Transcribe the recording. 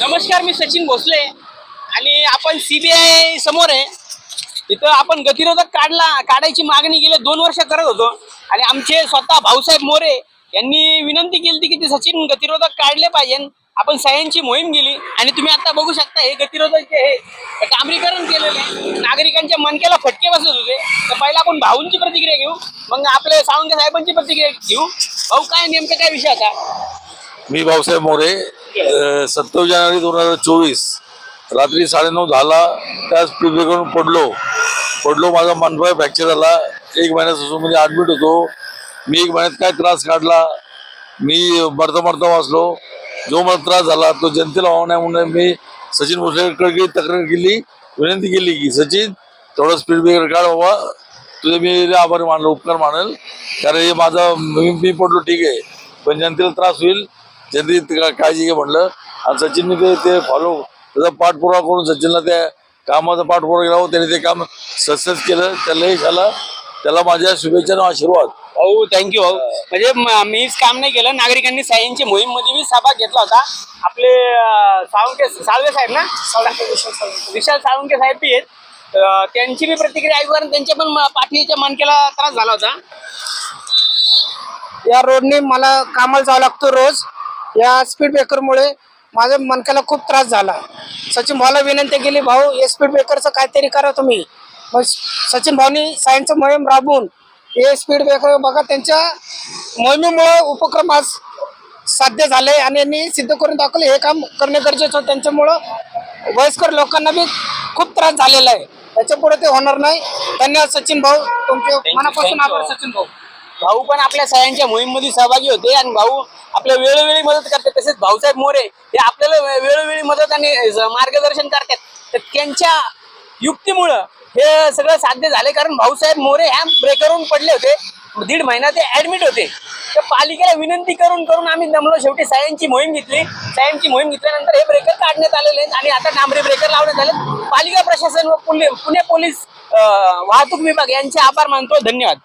नमस्कार मी सचिन भोसले आणि आपण सीबीआय समोर आहे. इथं आपण गतिरोधक काढला काढायची मागणी गेले दोन वर्ष करत होतो. आणि आमचे स्वतः भाऊसाहेब मोरे यांनी विनंती केली होती की ते सचिन गतिरोधक काढले पाहिजे. आपण सह्यांची मोहीम गेली आणि तुम्ही आता बघू शकता हे गतिरोधक जे आहे हे डांबरीकरण केलेले नागरिकांच्या मनक्याला फटके बसत होते. तर पहिला आपण भाऊंची प्रतिक्रिया घेऊ मग आपले सावंगे साहेबांची प्रतिक्रिया घेऊ. भाऊ काय नेमकं काय विषय आता मी भाऊसाहेब मोरे सत्तावीस जानेवारी दोन हजार चोवीस रात्री साडेनऊ दहाला त्या स्पीड पडलो. पडलो माझा मनपाय फ्रॅक्चर झाला. एक महिन्यापासून मी म्हणजे ॲडमिट होतो. मी एक महिन्यात काय त्रास काढला? मी मरता मरता वाचलो. जो मला त्रास झाला तो जनतेला व्हावा नाही म्हणून मी सचिन भोसलेकडे तक्रार केली विनंती केली की सचिन तेवढा स्पीड ब्रेकर काढ बाबा. तुझे मी आभार मानलो उपकार मानेल. कारण हे माझा मी पडलो ठीक आहे. पण जनतेला त्रास होईल. का- काळजी घे म्हणलं. आणि सचिनने ते ते फॉलो त्याचा पाठपुरावा करून सचिनला त्या कामाचा पाठपुरावा केला त्याने ते काम सक्सेस केलं. त्याला यश आलं त्याला माझ्या शुभेच्छा आणि आशीर्वाद. भाऊ थँक्यू भाऊ. म्हणजे म- मीच काम नाही केलं. नागरिकांनी सह्यांची मोहीममध्ये मी सहभाग घेतला होता. आपले अं, साळुंके साळवे साहेब ना? विशाल साळुंके साहेब बी आहेत. अं, त्यांची मी प्रतिक्रिया ऐकू आणि त्यांच्या पण म- पाठीच्या मणक्याला त्रास झाला होता. या रोडने मला कामाला जावं लागतो रोज. या स्पीड ब्रेकरमुळे माझ्या मनक्याला खूप त्रास झाला. सचिन भाऊला विनंती केली भाऊ हे स्पीड ब्रेकरचं काहीतरी करा तुम्ही. मग सचिन भाऊनी सायन्सचं मोहीम राबवून हे स्पीड ब्रेकर बघा त्यांच्या मोहिमेमुळे उपक्रम आज साध्य झाले आणि यांनी सिद्ध करून दाखवले हे काम करणे गरजेचं होतं. त्यांच्यामुळं वयस्कर लोकांना बी खूप त्रास झालेला आहे. त्याच्या पुढे ते होणार नाही. धन्यवाद सचिन भाऊ. तुमचे मनापासून. आभार सचिन भाऊ. भाऊ पण आपल्या सह्यांच्या मोहीममध्ये सहभागी होते आणि भाऊ आपल्या वेळोवेळी मदत करतात. तसेच भाऊसाहेब मोरे हे आपल्याला वेळोवेळी मदत आणि मार्गदर्शन करतात. तर त्यांच्या युक्तीमुळं हे सगळं साध्य झाले कारण भाऊसाहेब मोरे ह्या ब्रेकरहून पडले होते. दीड महिना ते ऍडमिट होते. तर पालिकेला विनंती करून करून आम्ही दमलो. शेवटी सायन्सची मोहीम घेतली. सायन्सची मोहीम घेतल्यानंतर हे ब्रेकर काढण्यात आलेले आहेत आणि आता डांबरे ब्रेकर लावण्यात आले पालिका प्रशासन व पुणे पुणे पोलीस वाहतूक विभाग यांचे आभार मानतो. धन्यवाद.